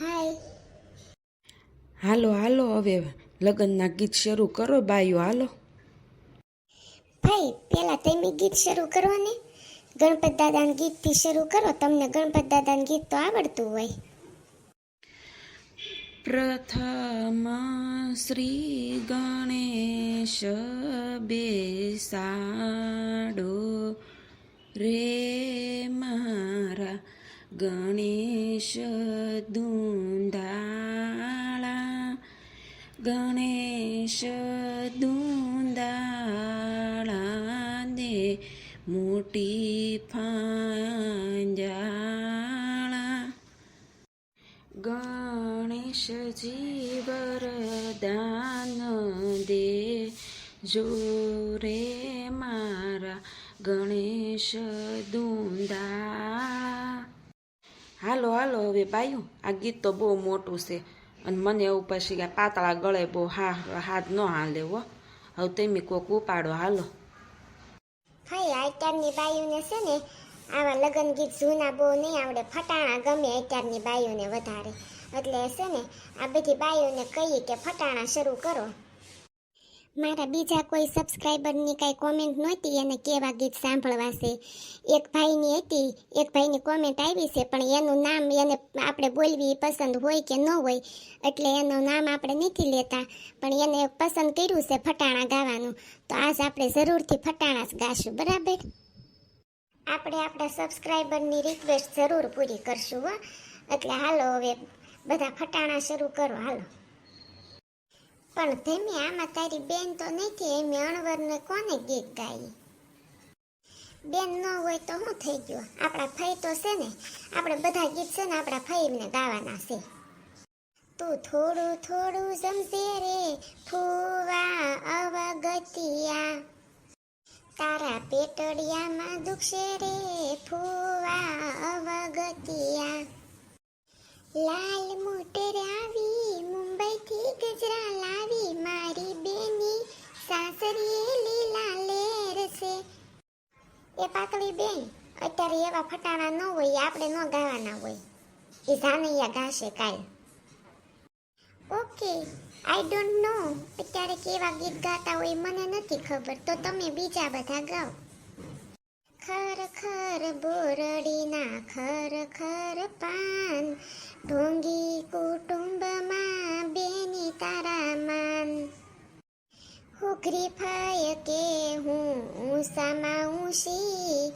હાય હાલો હાલો હવે લગ્નના ગીત શરૂ કરો બાયો હાલો. ભાઈ પેલા તમે ગીત શરૂ કરો ને ગણપત દાદાના ગીતથી શરૂ કરો તમને ગણપત દાદાનું ગીત તો આવડતું હોય. પ્રથમ શ્રી ગણેશ બેસાડો રે ગણેશ દુંધાળા ગણેશ દુંધાળા દે મોટી ફાંજાળા. ગણેશજી વરદાન દે જોરે મારા ગણેશ દુંદા હાલો હાલો, હવે બાયું આ ગીત તો બહુ મોટું છે. અને મને એવું પછી કે પાતળા ગળે બહુ હા, હાથ ન હાલે હો. હવે તમે કોક ઉપાડો, હાલો. ભાઈ અત્યારની બાયુને છે ને, આવા લગ્ન ગીત જૂના બહુ નહીં આવડે, ફટાણા ગમે અત્યારની બાયુને વધારે. એટલે છે ને, આ બધી બાયુને કહીએ કે ફટાણા શરૂ કરો. મારા બીજા કોઈ સબસ્ક્રાઈબરની કાંઈ કોમેન્ટ નહોતી એને કેવા ગીત સાંભળવા છે? એક ભાઈની હતી, એક ભાઈની કોમેન્ટ આવી છે, પણ એનું નામ એને આપણે બોલવી પસંદ હોય કે ન હોય, એટલે એનું નામ આપણે નથી લેતા. પણ એને પસંદ કર્યું છે ફટાણા ગાવાનું. તો આજ આપણે જરૂરથી ફટાણા જ ગાશું, બરાબર? આપણે આપણા સબસ્ક્રાઈબરની રિક્વેસ્ટ જરૂર પૂરી કરશું હો. એટલે હાલો હવે બધા ફટાણા શરૂ કરો, હાલો. પણ ધેમી, આમાં તારી બેન તો નથી એમ અણવરને કોને ગીત ગાઈ બેન ન હોય તો શું થઈ ગયું? આપણા ફઈ તો છે ને, આપણે બધા ગીત છે ને આપણા ફઈને ગાવાના છે. તું થોડું થોડું જમશે રે, ફૂવા અવગતિયા. તારા પેટડિયામાં દુખશે રે, ફૂવા અવગતિયા. લાલ મોટર આવી લીલા લેર છે એ પાતળી બેન, અત્યારે એવા ફટાણા ન હોય, આપણે ન ગાવાના હોય. એ જાનૈયા ગાશે કાલ. ઓકે આઈ ડોન્ટ નો અત્યારે કેવા ગીત ગાતા હોય મને નથી ખબર, તો તમે બીજા બધા ગાઓ. ખર ખર બોરડીના ખર ખર પાન. ઢોંગી કુટુંબમાં બેની તારા માન હુઘરી ફાય કે હું ઊંસામાં ઊંસી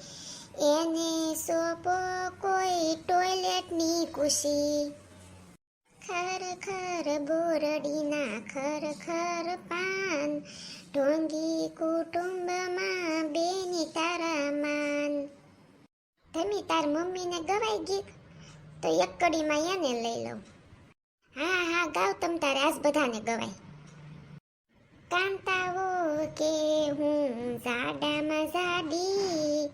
એને સોપો કોઈ ટોયલેટની ખુશી. ખર ખર બોરડીના ખર ખર પાન. ઢોંગી કુટુંબમાં બેની તારા માન. તમે તાર મમ્મીને ગવાઈ ગીત. તો એક કડીમાં એને લઈ લઉં. હા હા, ગાવ તમ તારે આજ બધાને ગવાય કાંતાવો કે હું ઝાડામાં ઝાડી,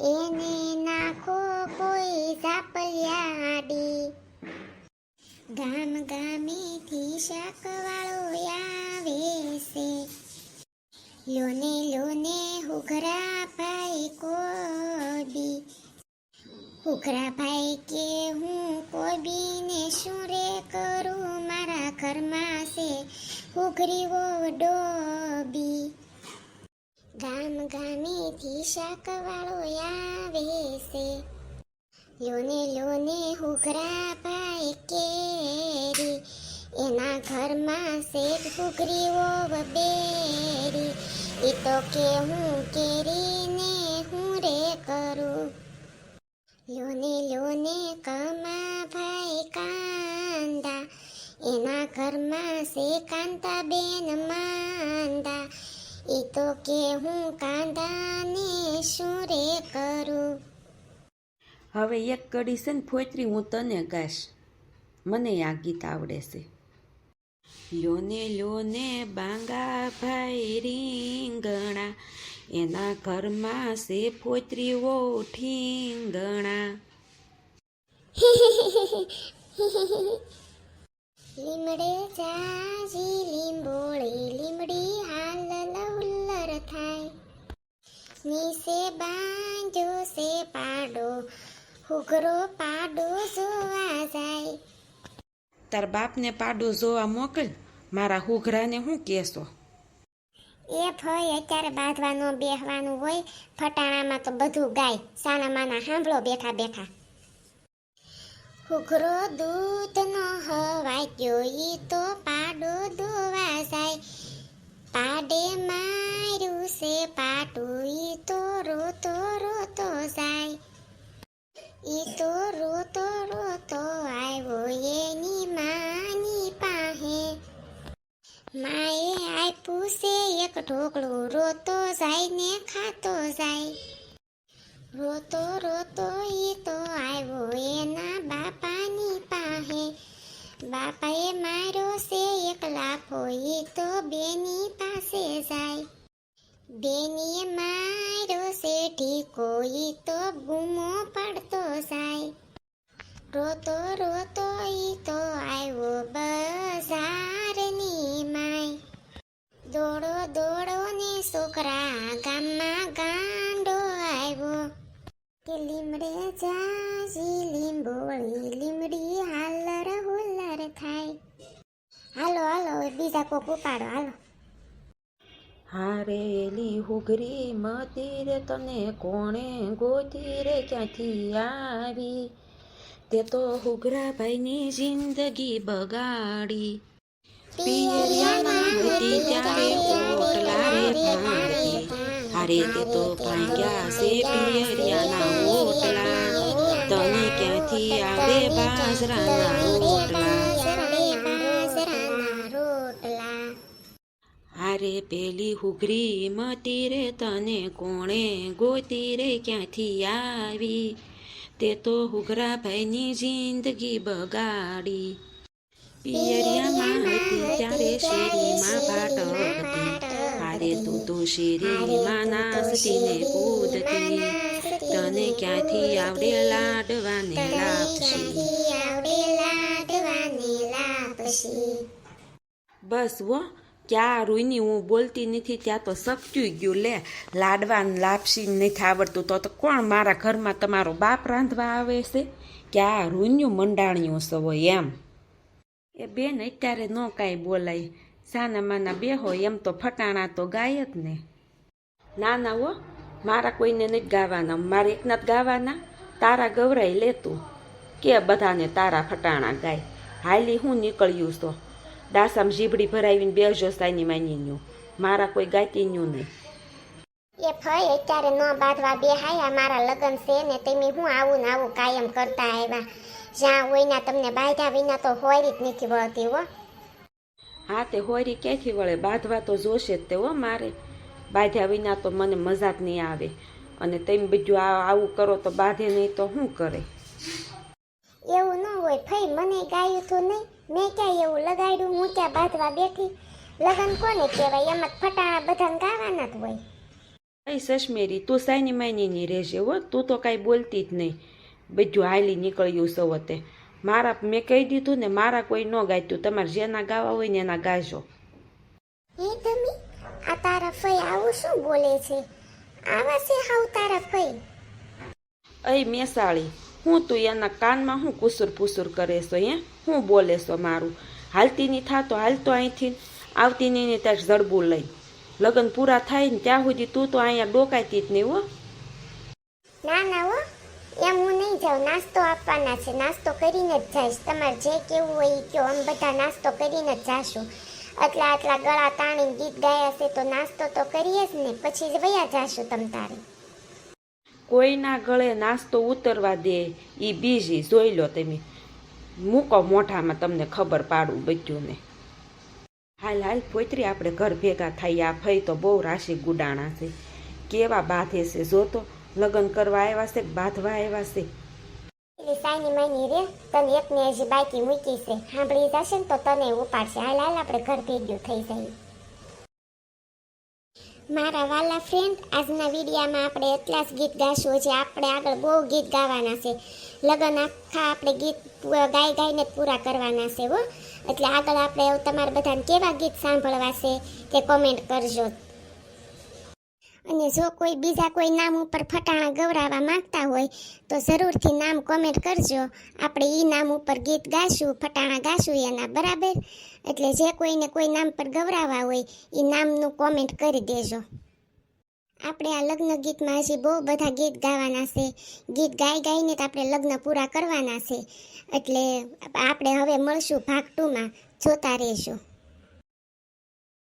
એને નાખો કોઈ ઝાપલિયાડી. ગામ ગામેથી શાકવાળો આવે છે. લોને લોને હુઘરા ભાઈ કોબી. હુઘરા ભાઈ કે હું કોબીને શું રે કરું મારા ઘરમાં છે. ગામ ગામેથી શાકવાળો આવે છે. કેરી. એના ઘરમાં શેઠ હુઘરીઓ બેરી. એ તો કે હું કેરીને હું રે કરું. લોને લોને ઘરમાં સે કાંતા બેન માંદા. એ તો કે હું કાંદાને શું રે કરું? હવે એક કડી છે ને ફોતરી હું તને ગાશ મને આ ગીત આવડે છે. લોને લોને બાંગા ભાઈ રીંગણા. એના ઘરમાં છે ફોતરીઓ ઠીંગણા. લીમડે જાજી લીંબોળી લીમડી હાલ લવલર થાય. નીસે બાંજો સે પાડો હુગરો પાડો જોવા જાય. તાર બાપને પાડો જોવા મોકલ મારા હુઘરાને હું કહેશો એ ભય અત્યારે બાંધવાનું બેહવાનું હોય ફટાણામાં તો બધું ગાય સાના માના સાંભળો બેઠા બેઠા. હુઘરો દૂધનો હવાયો ઈ તો પાડો દોવા જાય પાડે માર્યું છે પાટું ઈ તો રોતો રોતો જાય ઈ તો રોતો રોતો આવ્યો એની માની પાહે માએ આપ્યું છે એક ઢોકળું રોતો જાય ને ખાતો જાય રોતો રોતો ઈ તો આવ્યો એના બાપાની પાસે બાપાએ માર્યો છે એક લાફો ઈ તો બેની પાસે જાય. બેનીએ મારો સેઠી કોઈ તો ગુમો પડતો જાય. રોતો રોતો ઈ તો આવ્યો બજારની માય. દોડો દોડો ને છોકરા ગામમાં ગાંડો આવ્યો. કે લીમડે જાજી લીંબોળી બીજા કોક ઉપાડો હાલો. હારેલી હુગરી મતી રે તને કોણે ગોતી રે ક્યાંથી આવી? તે તો હુઘરા ભાઈની જિંદગી બગાડી. ઓટલા હારે તે તો ભાંગ્યા છે પિયરિયાના ઓટલા તને ક્યાંથી આવે બાજરાના રોટલા? હારે પેલી હુઘરી મતી રે તને કોણે ગોતી રે ક્યાંથી આવી? તે તો હુઘરાભાઈની જિંદગી બગાડી. પિયરિયામાં હતી ત્યારે શેરીમાં ભાટ હતી હારે તું તો શેરીમાં નાસતી ને કૂદતી. તને ક્યાંથી આવડે લાડવાને લાપસી? બસ wo ક્યાં રૂઈની હું બોલતી નથી, ત્યાં તો સપચું ગયું. લે, લાડવાન લાપસી નથી આવડતું. તો તો કોણ મારા ઘરમાં તમારો બાપ રાંધવા આવે છે? ક્યાં રૂન્યું મંડાણ્યું સવો એમ. એ બેન અત્યારે ન કાંઈ બોલાય. સાના માના બે હોય, એમ તો ફટાણા તો ગાય જ ને. ના ના હો, મારા કોઈને નથી ગાવાના, મારે એકના જ ગાવાના. તારા ગવરાઈ લેતું કે બધાને તારા ફટાણા ગાય. હાલી હું નીકળ્યું તો દાસામ જીભડી ભરાવીને બેસજો સાની માનીન્યું મારા કોઈ ગાતીન્યું નહીં એ ફઈ અત્યારે ન બાંધવા બેહાયા મારા લગ્ન છે ને તમે હું આવું ને આવું કાયમ કરતા આવ્યા જ્યાં હોય ના તમને બાંધ્યા વિના તો હોય જ નથી વળતી હો હા તે હોરી ક્યાંથી વળે બાંધવા તો જોશે જ તે હો મારે બાંધ્યા વિના તો મને મજા જ નહીં આવે અને તેમ આ આવું કરો તો બાંધે નહીં તો શું કરે એવું ન હોય ફઈ મને ગાયું તો નહીં મેં ક્યાં એવું લગાડ્યું? હું ક્યાં બાંધવા બેઠી? લગન કોને કહેવાય? એમ જ ફટાણા બધાને ગાવાના જ હોય. અહીં સશમેરી તું સાની માનીની રહેશે હો. તું તો કાંઈ બોલતી જ નહીં. બધું હાલી નીકળ્યું સવતે. મારા મેં કહી દીધું ને મારા કોઈ ન ગાયતું તમારે જેના ગાવા હોય ને એના ગાજો. હે તમે આ તારા ફઈ આવું શું બોલે છે? આવા છે હાવ તારા ફઈ. અય મેસાળી હું તું એના કાનમાં હું કુસુર પુસુર કરે છો એ હું બોલે છો મારું? હાલતી નહીં થાતો હાલતો અહીંથી આવતી નહીં ને ત્યાં જડબું લઈ. લગ્ન પૂરા થાય ને ત્યાં સુધી તું તો અહીંયા ડોકાતી જ નહીં, હો. ના ના, હો. એમ હું નહીં જાઉં. નાસ્તો આપવાના છે. નાસ્તો કરીને જ જઈશ. તમારે જે કેવું હોય એ કહો. અમે બધા નાસ્તો કરીને જ જાશું. આટલા આટલા ગળા તાણીને ગીત ગાયા છે તો નાસ્તો તો કરીએ જ ને. પછી જ વયા જાશું તમ તારે. કોઈના ગળે નાસ્તો ઉતરવા દે એ બીજી જોઈ લો તમે. મૂકો મોઢામાં તમને ખબર પાડું બધું ને હાલ હાલ, પોતરી, આપણે ઘર ભેગા થઈ આ ફઈ તો બહુ રાશિ ગુડાણા છે. કેવા બાંધે છે જો તો. લગ્ન કરવા આવ્યા છે, બાંધવા આવ્યા છે. સાઈની માની રે, તને એકને હજી બાકી મૂકી છે. સાંભળી જશે ને તો તને ઉપાડશે. હાલ હાલ, આપણે ઘર ભેગ્યું થઈ જાય મારા વાલા ફ્રેન્ડ આજના વિડીયામાં આપણે એટલા જ ગીત ગાશું છે આપણે આગળ બહુ ગીત ગાવાના છે. લગ્ન આખા આપણે ગીત ગાઈ ગાઈને પૂરા કરવાના છે હો. એટલે આગળ આપણે તમારા બધાને કેવા ગીત સાંભળવા છે તે કોમેન્ટ કરજો. અને જો કોઈ બીજા કોઈ નામ ઉપર ફટાણા ગવરાવા માંગતા હોય, તો જરૂરથી નામ કોમેન્ટ કરજો. આપણે એ નામ ઉપર ગીત ગાશું, ફટાણા ગાશું એના બરાબર. એટલે જે કોઈને કોઈ નામ પર ગવરાવા હોય એ નામનું કોમેન્ટ કરી દેજો. આપણે આ લગ્ન ગીતમાં હજી બહુ બધા ગીત ગાવાના છે. ગીત ગાઈ ગાઈને તો આપણે લગ્ન પૂરા કરવાના છે. એટલે આપણે હવે મળશું ભાગ ટુમાં. જોતા રહેશું